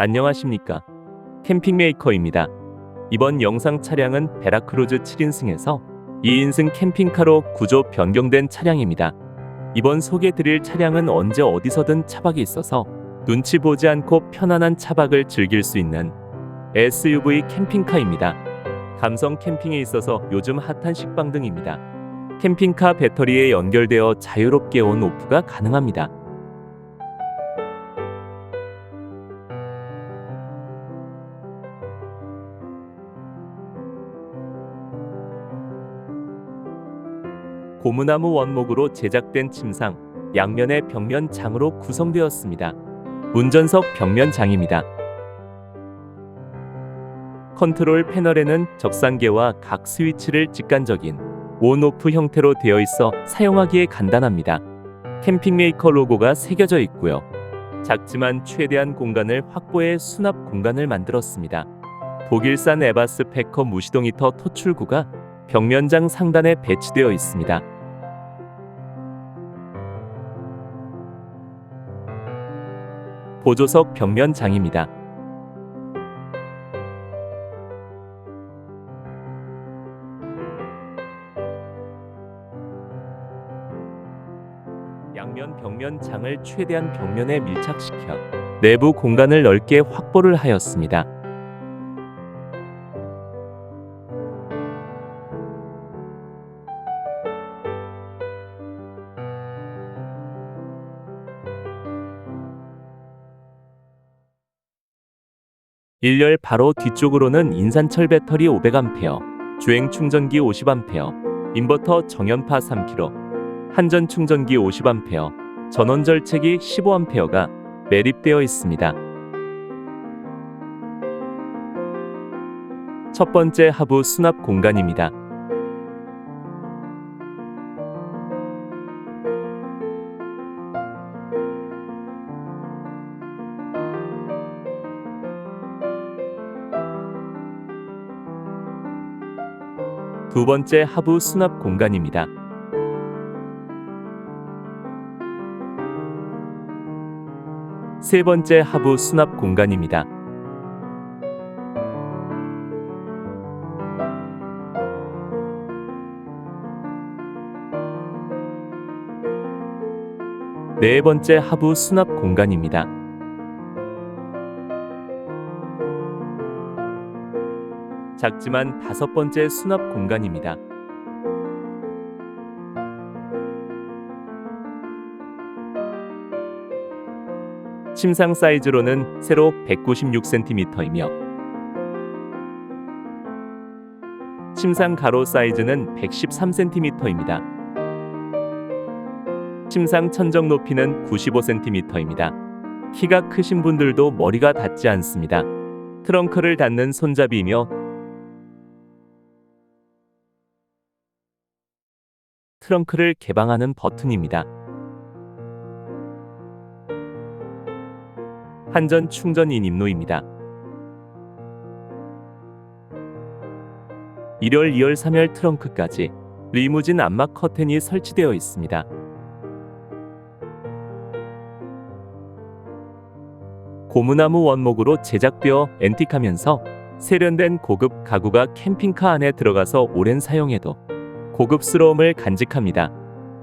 안녕하십니까. 캠핑메이커입니다. 이번 영상 차량은 베라크루즈 7인승에서 2인승 캠핑카로 구조 변경된 차량입니다. 이번 소개드릴 차량은 언제 어디서든 차박이 있어서 눈치 보지 않고 편안한 차박을 즐길 수 있는 SUV 캠핑카입니다. 감성 캠핑에 있어서 요즘 핫한 식빵 등입니다. 캠핑카 배터리에 연결되어 자유롭게 온 오프가 가능합니다. 고무나무 원목으로 제작된 침상, 양면의 벽면 장으로 구성되었습니다. 운전석 벽면 장입니다. 컨트롤 패널에는 적상계와 각 스위치를 직관적인 온오프 형태로 되어 있어 사용하기에 간단합니다. 캠핑메이커 로고가 새겨져 있고요. 작지만 최대한 공간을 확보해 수납 공간을 만들었습니다. 독일산 에바스 패커 무시동 히터 토출구가 벽면장 상단에 배치되어 있습니다. 보조석 벽면장입니다. 양면 벽면장을 최대한 벽면에 밀착시켜 내부 공간을 넓게 확보를 하였습니다. 일열 바로 뒤쪽으로는 인산철 배터리 500A, 주행 충전기 50A, 인버터 정연파 3kg, 한전 충전기 50A, 전원 절책이 15A가 매립되어 있습니다. 첫 번째 하부 수납 공간입니다. 두 번째 하부 수납 공간입니다. 세 번째 하부 수납 공간입니다. 네 번째 하부 수납 공간입니다. 작지만 다섯 번째 수납 공간입니다. 침상 사이즈로는 세로 196cm이며 침상 가로 사이즈는 113cm입니다. 침상 천정 높이는 95cm입니다. 키가 크신 분들도 머리가 닿지 않습니다. 트렁크를 닫는 손잡이이며 트렁크를 개방하는 버튼입니다. 한전 충전인 임로입니다. 1열, 2열, 3열 트렁크까지 리무진 안막 커튼이 설치되어 있습니다. 고무나무 원목으로 제작되어 앤틱하면서 세련된 고급 가구가 캠핑카 안에 들어가서 오랜 사용해도 고급스러움을 간직합니다.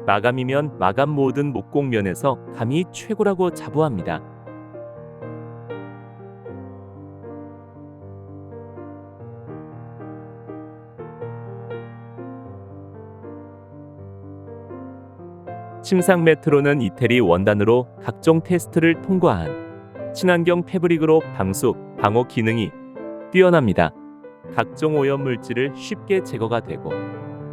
마감이면 마감 모든 목공면에서 감이 최고라고 자부합니다. 침상 매트로는 이태리 원단으로 각종 테스트를 통과한 친환경 패브릭으로 방수, 방호 기능이 뛰어납니다. 각종 오염 물질을 쉽게 제거가 되고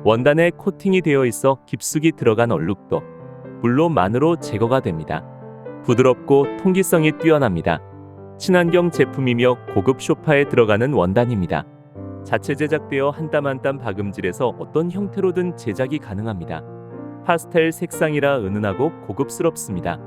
원단에 코팅이 되어 있어 깊숙이 들어간 얼룩도 물로만으로 제거가 됩니다. 부드럽고 통기성이 뛰어납니다. 친환경 제품이며 고급 쇼파에 들어가는 원단입니다. 자체 제작되어 한 땀 한 땀 박음질에서 어떤 형태로든 제작이 가능합니다. 파스텔 색상이라 은은하고 고급스럽습니다.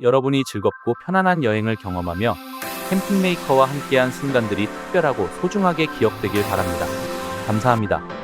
여러분이 즐겁고 편안한 여행을 경험하며 캠핑메이커와 함께한 순간들이 특별하고 소중하게 기억되길 바랍니다. 감사합니다.